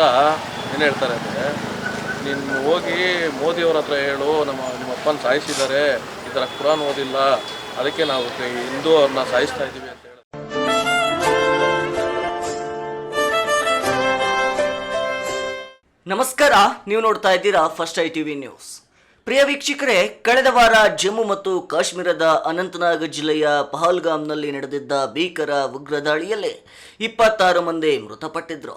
ಹತ್ರ ಏನು ಹೇಳ್ತಾರೆ ಅಂದರೆ, ನೀನು ಹೋಗಿ ಮೋದಿಯವ್ರ ಹತ್ರ ಹೇಳು, ನಮ್ಮ ನಿಮ್ಮ ಅಪ್ಪನ ಸಾಯಿಸಿದ್ದಾರೆ, ಈ ಥರ ಕುರಾನ್ ಓದಿಲ್ಲ, ಅದಕ್ಕೆ ನಾವು ಹಿಂದೂ ಅವ್ರನ್ನ ಸಾಯಿಸ್ತಾ ಇದ್ದೀವಿ ಅಂತ ಹೇಳಿ. ನಮಸ್ಕಾರ, ನೀವು ನೋಡ್ತಾ ಇದ್ದೀರಾ first I T V news. ಪ್ರಿಯ ವೀಕ್ಷಕರೇ, ಕಳೆದ ವಾರ ಜಮ್ಮು ಮತ್ತು ಕಾಶ್ಮೀರದ ಅನಂತನಾಗ್ ಜಿಲ್ಲೆಯ ಪಹಲ್ಗಾಮ್ನಲ್ಲಿ ನಡೆದಿದ್ದ ಭೀಕರ ಉಗ್ರ ದಾಳಿಯಲ್ಲಿ ಇಪ್ಪತ್ತಾರು ಮಂದಿ ಮೃತಪಟ್ಟಿದ್ರು.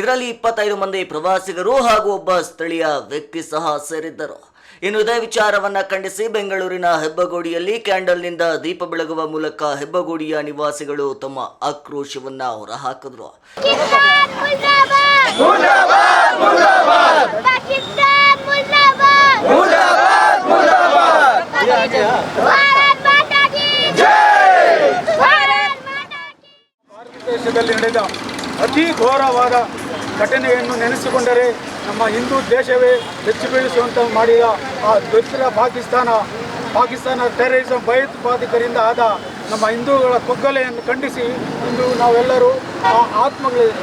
ಇದರಲ್ಲಿ ಇಪ್ಪತ್ತೈದು ಮಂದಿ ಪ್ರವಾಸಿಗರು ಹಾಗೂ ಒಬ್ಬ ಸ್ಥಳೀಯ ವ್ಯಕ್ತಿ ಸಹ ಸೇರಿದ್ದರು. ಇನ್ನು ಇದೇ ವಿಚಾರವನ್ನ ಖಂಡಿಸಿ ಬೆಂಗಳೂರಿನ ಹೆಬ್ಬಗೋಡಿಯಲ್ಲಿ ಕ್ಯಾಂಡಲ್ನಿಂದ ದೀಪ ಬೆಳಗುವ ಮೂಲಕ ಹೆಬ್ಬಗೋಡಿಯ ನಿವಾಸಿಗಳು ತಮ್ಮ ಆಕ್ರೋಶವನ್ನ ಹೊರಹಾಕಿದ್ರು. ಭಾರತ ದೇಶದಲ್ಲಿ ನಡೆದ ಅತಿ ಘೋರವಾದ ಘಟನೆಯನ್ನು ನೆನೆಸಿಕೊಂಡರೆ ನಮ್ಮ ಹಿಂದೂ ದೇಶವೇ ಹೆಚ್ಚು ಬೀಳಿಸುವಂತ ಮಾಡಿದ ಆ ದುರ್ತರ ಪಾಕಿಸ್ತಾನ. ಪಾಕಿಸ್ತಾನ ಟೆರರಿಸಂ ಭಯೋತ್ಪಾದಕರಿಂದ ಆದ ನಮ್ಮ ಹಿಂದೂಗಳ ಕೊಗ್ಗಲೆಯನ್ನು ಖಂಡಿಸಿ ಇಂದು ನಾವೆಲ್ಲರೂ ಆ ಆತ್ಮಗಳಿಗೆ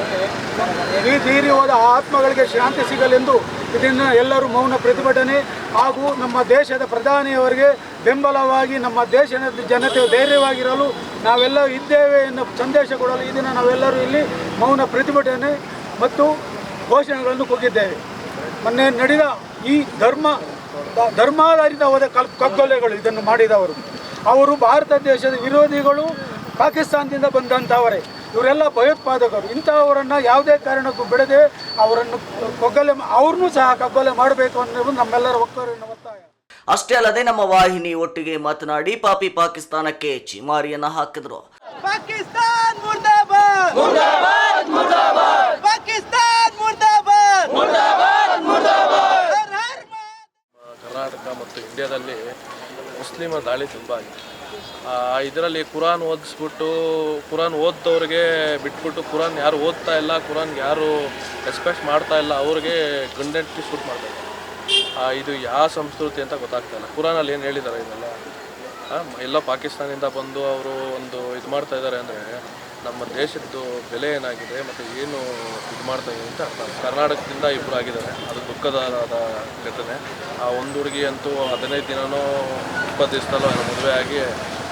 ಈ ತೀರಿ ಹೋದ ಆತ್ಮಗಳಿಗೆ ಶಾಂತಿ ಸಿಗಲೆಂದು ಇದನ್ನು ಎಲ್ಲರೂ ಮೌನ ಪ್ರತಿಭಟನೆ ಹಾಗೂ ನಮ್ಮ ದೇಶದ ಪ್ರಧಾನಿಯವರಿಗೆ ಬೆಂಬಲವಾಗಿ ನಮ್ಮ ದೇಶದ ಜನತೆ ಧೈರ್ಯವಾಗಿರಲು ನಾವೆಲ್ಲ ಇದ್ದೇವೆ ಎನ್ನುವ ಸಂದೇಶ ಕೊಡಲು ಈ ನಾವೆಲ್ಲರೂ ಇಲ್ಲಿ ಮೌನ ಪ್ರತಿಭಟನೆ ಮತ್ತು ಘೋಷಣೆಗಳನ್ನು ಕೂಗಿದ್ದೇವೆ. ಮೊನ್ನೆ ನಡೆದ ಈ ಧರ್ಮ ಧರ್ಮಾಧಾರಿತವಾದ ಕಲ್, ಕಗ್ಗೊಲೆಗಳು ಇದನ್ನು ಮಾಡಿದವರು. ಅವರು ಭಾರತ ದೇಶದ ವಿರೋಧಿಗಳು ಪಾಕಿಸ್ತಾನದಿಂದ ಬಂದಂಥವರೇ ಇವರೆಲ್ಲ ಭಯೋತ್ಪಾದಕರು. ಇಂಥವರನ್ನು ಯಾವುದೇ ಕಾರಣಕ್ಕೂ ಬಿಡದೆ ಅವರನ್ನು ಕೊಗ್ಗಲೆ ಅವ್ರನ್ನೂ ಸಹ ಕಗ್ಗೊಲೆ ಮಾಡಬೇಕು ಅನ್ನೋದು ನಮ್ಮೆಲ್ಲರ ಒಕ್ಕರಿನ ಒತ್ತಾಯ. ಅಷ್ಟೇ ಅಲ್ಲದೆ ನಮ್ಮ ವಾಹಿನಿ ಒಟ್ಟಿಗೆ ಮಾತನಾಡಿ ಪಾಪಿ ಪಾಕಿಸ್ತಾನಕ್ಕೆ ಚಿಮಾರಿಯನ್ನ ಹಾಕಿದ್ರು. ಪಾಕಿಸ್ತಾನ್ ಪಾಕಿಸ್ತಾನ್ ಕರ್ನಾಟಕ ಮತ್ತು ಇಂಡಿಯಾದಲ್ಲಿ ಮುಸ್ಲಿಮರ ದಾಳಿ ತುಂಬ ಆಗಿದೆ. ಇದರಲ್ಲಿ ಕುರಾನ್ ಓದಿಸ್ಬಿಟ್ಟು, ಕುರಾನ್ ಓದ್ದವ್ರಿಗೆ ಬಿಟ್ಬಿಟ್ಟು, ಕುರಾನ್ ಯಾರು ಓದ್ತಾ ಇಲ್ಲ, ಕುರಾನ್ಗೆ ಯಾರು ರೆಸ್ಪೆಕ್ಟ್ ಮಾಡ್ತಾ ಇಲ್ಲ, ಅವ್ರಿಗೆ ಗಂಡೆಂಟ್ಲಿ ಶೂಟ್ ಮಾಡ್ತಾ ಇದು ಯಾವ ಸಂಸ್ಕೃತಿ ಅಂತ ಗೊತ್ತಾಗ್ತಾ ಇಲ್ಲ. ಕುರಾನಲ್ಲಿ ಏನು ಹೇಳಿದ್ದಾರೆ ಇದೆಲ್ಲ? ಎಲ್ಲ ಪಾಕಿಸ್ತಾನಿಂದ ಬಂದು ಅವರು ಒಂದು ಇದು ಮಾಡ್ತಾ ಇದ್ದಾರೆ ಅಂದರೆ ನಮ್ಮ ದೇಶದ್ದು ಬೆಲೆ ಏನಾಗಿದೆ ಮತ್ತು ಏನು ಇದು ಮಾಡ್ತಾ ಇದೆ ಅಂತ ಅರ್ಥ ಆಗುತ್ತೆ. ಕರ್ನಾಟಕದಿಂದ ಇಬ್ಬರು ಆಗಿದ್ದಾರೆ. ಅದು ದುಃಖದಾದ ಘಟನೆ. ಆ ಒಂದು ಹುಡುಗಿ ಅಂತೂ ಹದಿನೈದು ದಿನನೋ ಇಪ್ಪತ್ತು ದಿವಸದಲ್ಲೋ ಮದುವೆ ಆಗಿ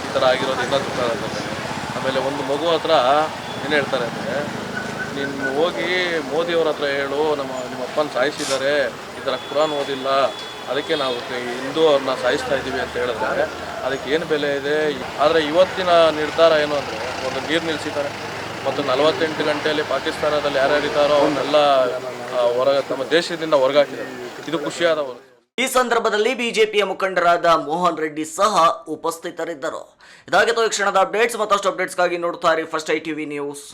ಈ ಥರ ಆಗಿರೋದು ದುಃಖದ ಘಟನೆ ಆಮೇಲೆ ಒಂದು ಮಗು ಹತ್ರ ಏನು ಹೇಳ್ತಾರೆ ಅಂದರೆ, ನೀನು ಹೋಗಿ ಮೋದಿಯವ್ರ ಹತ್ರ ಹೇಳು, ನಮ್ಮ ನಿಮ್ಮ ಅಪ್ಪನ ಸಾಯಿಸಿದ್ದಾರೆ, ಈ ಥರ ಕುರಾನ್ ಓದಿಲ್ಲ, ಅದಕ್ಕೆ ನಾವು ಹಿಂದೂ ಅವ್ರನ್ನ ಸಾಯಿಸ್ತಾ ಇದ್ದೀವಿ ಅಂತ ಹೇಳಿದ್ರೆ, ಅದಕ್ಕೆ ಏನು ಬೆಲೆ ಇದೆ? ಆದರೆ ಇವತ್ತಿನ ನಿರ್ಧಾರ ಏನು ಅಂದರೆ ಒಂದು ನೀರು ನಿಲ್ಲಿಸಿದ್ದಾರೆ ಮತ್ತು ನಲವತ್ತೆಂಟು ಗಂಟೆಯಲ್ಲಿ ಪಾಕಿಸ್ತಾನದಲ್ಲಿ ಯಾರ್ಯಾರಿದ್ದಾರೋ ಅವನ್ನೆಲ್ಲ ಹೊರ ತಮ್ಮ ದೇಶದಿಂದ ಹೊರಗಾಕಿದ್ದಾರೆ. ಇದು ಖುಷಿಯಾದ ಈ ಸಂದರ್ಭದಲ್ಲಿ ಬಿಜೆಪಿಯ ಮುಖಂಡರಾದ ಮೋಹನ್ ರೆಡ್ಡಿ ಸಹ ಉಪಸ್ಥಿತರಿದ್ದರು. ಇದಾಗಿ ಈ ಕ್ಷಣದ ಅಪ್ಡೇಟ್ಸ್ ಮತ್ತಷ್ಟು ಅಪ್ಡೇಟ್ಸ್ಗಾಗಿ ನೋಡ್ತಾರೆ ಫಸ್ಟ್ ಐ ಟಿವಿ ನ್ಯೂಸ್.